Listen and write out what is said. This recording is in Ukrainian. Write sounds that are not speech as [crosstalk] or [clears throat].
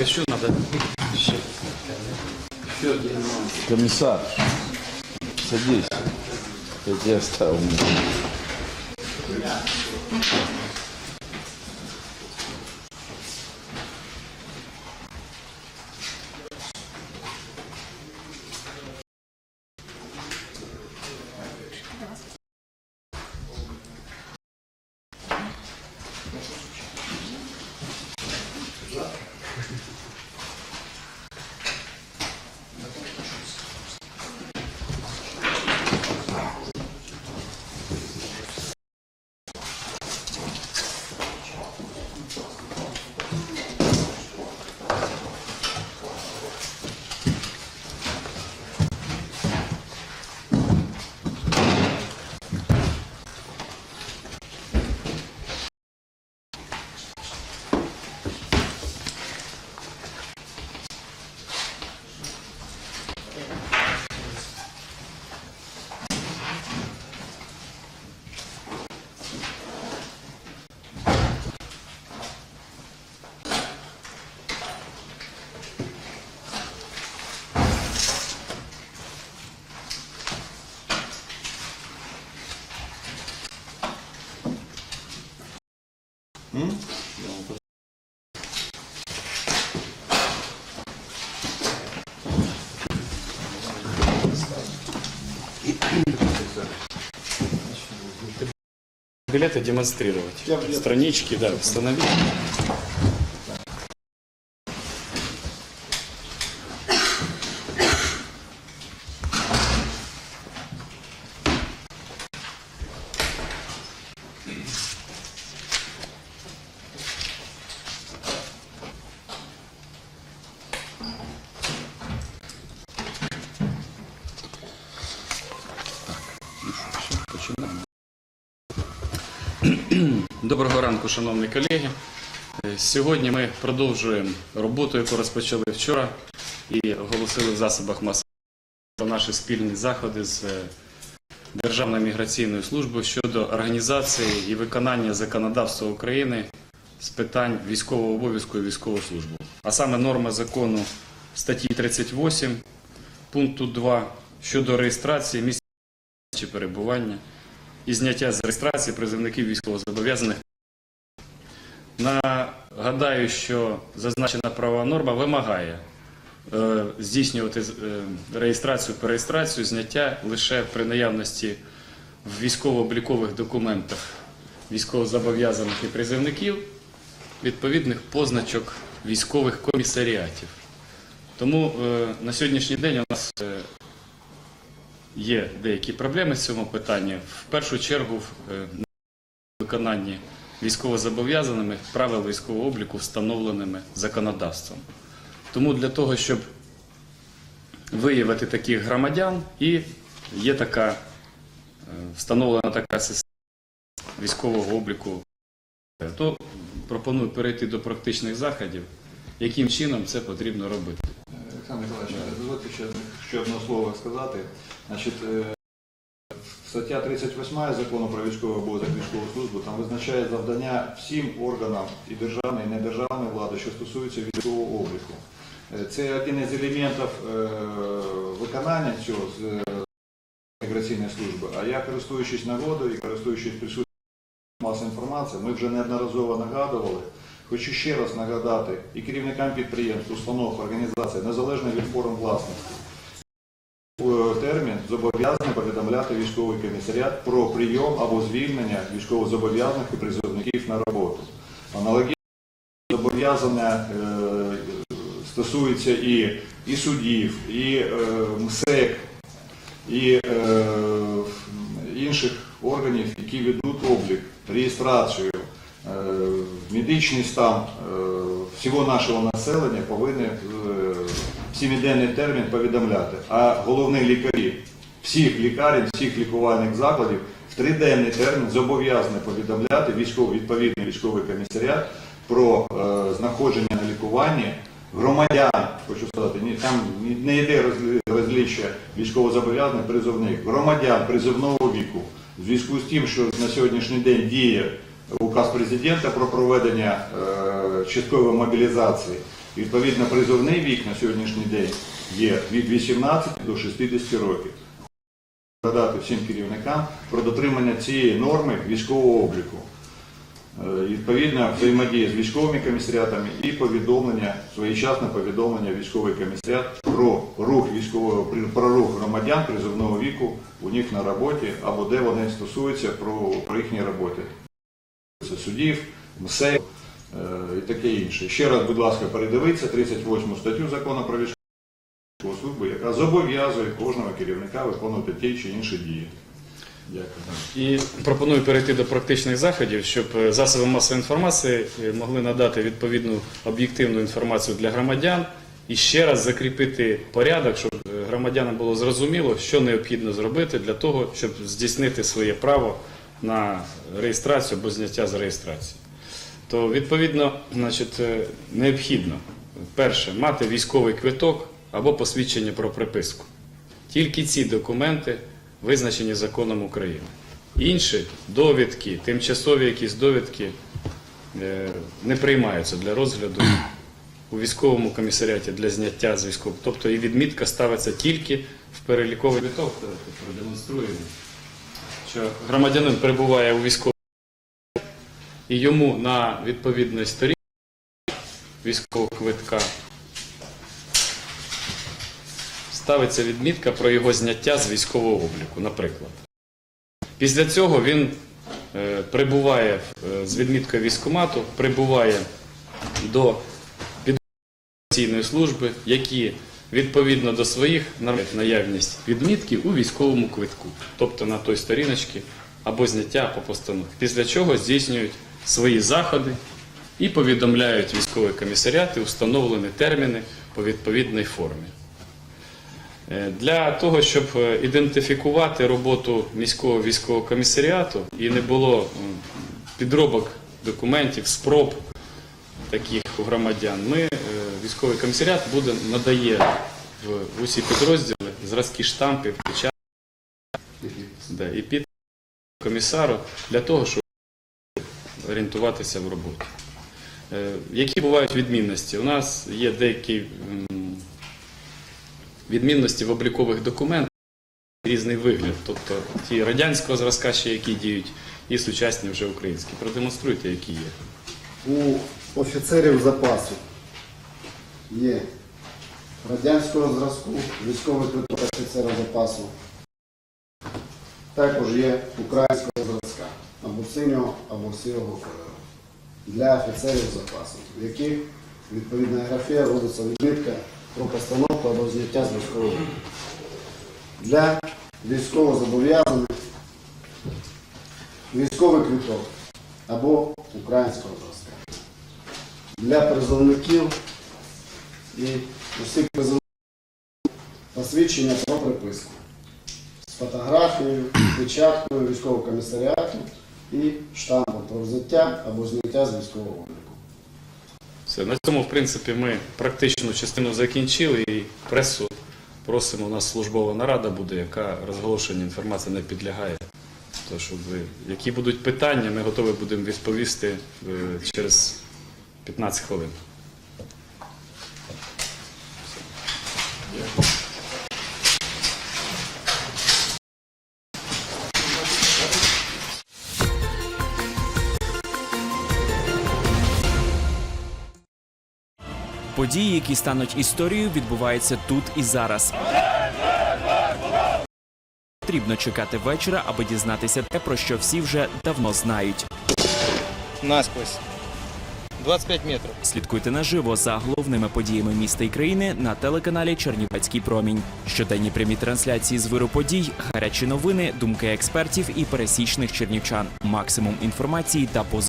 Треба? Ще. Комиссар, садись. Я тебя оставил. Билеты демонстрировать. Странички, да, установить. [clears throat] Доброго ранку, шановні колеги. Е, Сьогодні ми продовжуємо роботу, яку розпочали вчора і оголосили в засобах масової про наші спільні заходи з е, Державною міграційною службою щодо організації і виконання законодавства України з питань військового обов'язку і військової служби. А саме норма закону статті 38 пункту 2 щодо реєстрації місця чи перебування і зняття з реєстрації призовників військовозобов'язаних. Нагадаю, що зазначена права норма вимагає е, здійснювати е, реєстрацію, перереєстрацію, зняття лише при наявності в військово-облікових документах військовозобов'язаних і призовників відповідних позначок військових комісаріатів. Тому е, на сьогоднішній день у нас є деякі проблеми з цьому питанні. В першу чергу в е, виконанні військовозобов'язаними правил військового обліку, встановленими законодавством. Тому для того, щоб виявити таких громадян, і є така е, встановлена така система військового обліку, то пропоную перейти до практичних заходів, яким чином це потрібно робити. Олександр Миколаївич, дозвольте ще, ще одне слово сказати. Значить, е, стаття 38 закону про військовий обов'язок військову службу там визначає завдання всім органам і державної, і недержавної влади, що стосується військового обліку. Е, Це один із елементів е, виконання цього з міграційної служби. А я, користуючись нагодою і користуючись присутністю масової інформації, ми вже неодноразово нагадували. Хочу ще раз нагадати і керівникам підприємств, установ, організацій, незалежно від форм власності. Термін зобов'язаний повідомляти військовий комісаріат про прийом або звільнення військовозобов'язаних і призовників на роботу. Аналогічно зобов'язання е, стосується і, і суддів, і е, МСЕК, і е, інших органів, які ведуть облік, реєстрацію, е, медичний стан е, всього нашого населення повинні е, в термін повідомляти. А головні лікарі всіх лікарень, всіх лікувальних закладів в триденний термін зобов'язані повідомляти військовий відповідний військовий комісаріат про е, знаходження на лікуванні громадян, хочу сказати, ні, там не йде розлі- розліччя військовозобов'язаних призовних, громадян призовного віку. В зв'язку з тим, що на сьогоднішній день діє указ президента про проведення е, часткової мобілізації, Відповідно, призовний вік на сьогоднішній день є від 18 до 60 років. Задати всім керівникам про дотримання цієї норми військового обліку. Е, Відповідно, взаємодія з військовими комісаріатами і повідомлення, своєчасне повідомлення військовий комісаріат про рух військового про рух громадян призовного віку у них на роботі або де вони стосуються про, про їхній роботі. Це судів, МСЕ і таке інше. Ще раз, будь ласка, передивіться 38 статтю закону про військову службу, яка зобов'язує кожного керівника виконувати ті чи інші дії. Дякую. І пропоную перейти до практичних заходів, щоб е, засоби масової інформації е, могли надати відповідну об'єктивну інформацію для громадян і ще раз закріпити порядок, щоб е, громадянам було зрозуміло, що необхідно зробити для того, щоб здійснити своє право на реєстрацію або зняття з реєстрації. То відповідно, значить, е, необхідно перше мати військовий квиток або посвідчення про приписку. Тільки ці документи визначені законом України. Інші довідки, тимчасові якісь довідки е, не приймаються для розгляду у військовому комісаріаті для зняття з військового. Тобто і відмітка ставиться тільки в переліковий квиток. Продемонструємо, що громадянин перебуває у військовому і йому на відповідній сторінці військового квитка ставиться відмітка про його зняття з військового обліку, наприклад. Після цього він е, прибуває е, з відміткою військкомату, прибуває до підроздільної служби, які відповідно до своїх наявність відмітки у військовому квитку, тобто на той сторіночці або зняття по постанові. Після чого здійснюють свої заходи і повідомляють військові комісаріати установлені терміни по відповідній формі. Е, Для того, щоб е, ідентифікувати роботу міського військового комісаріату і не було підробок документів, спроб таких у громадян, ми, е, військовий комісаріат буде, надає в усі підрозділи зразки штампів, печатки і під комісару для того, щоб орієнтуватися в роботі. Е, Які бувають відмінності? У нас є деякі відмінності в облікових документах, різний вигляд, тобто ті радянського зразка, ще які діють, і сучасні вже українські. Продемонструйте, які є. У офіцерів запасу є радянського зразку, військовий квиток офіцера запасу. Також є українського зразка або синього, або сірого кольору для офіцерів запасу, в яких відповідна графія робиться відмітка про постановку або зняття з військового. Для військовозобов'язаних військовий квиток або українського зразка. Для призовників і усіх призовників посвідчення про приписку з фотографією, печаткою військового комісаріату і штампом про взяття або зняття з військового обліку. Все, на цьому, в принципі, ми практичну частину закінчили і пресу просимо. У нас службова нарада буде, яка розголошення інформації не підлягає. То, щоб ви, які будуть питання, ми готові будемо відповісти е, через 15 хвилин. Події, які стануть історією, відбуваються тут і зараз. Потрібно чекати вечора, аби дізнатися те, про що всі вже давно знають. насквозь. 25 метров. Слідкуйте наживо за головними подіями міста і країни на телеканалі Чернівецький промінь. Щоденні прямі трансляції з виру подій, гарячі новини, думки експертів і пересічних чернівчан. Максимум інформації та позиції.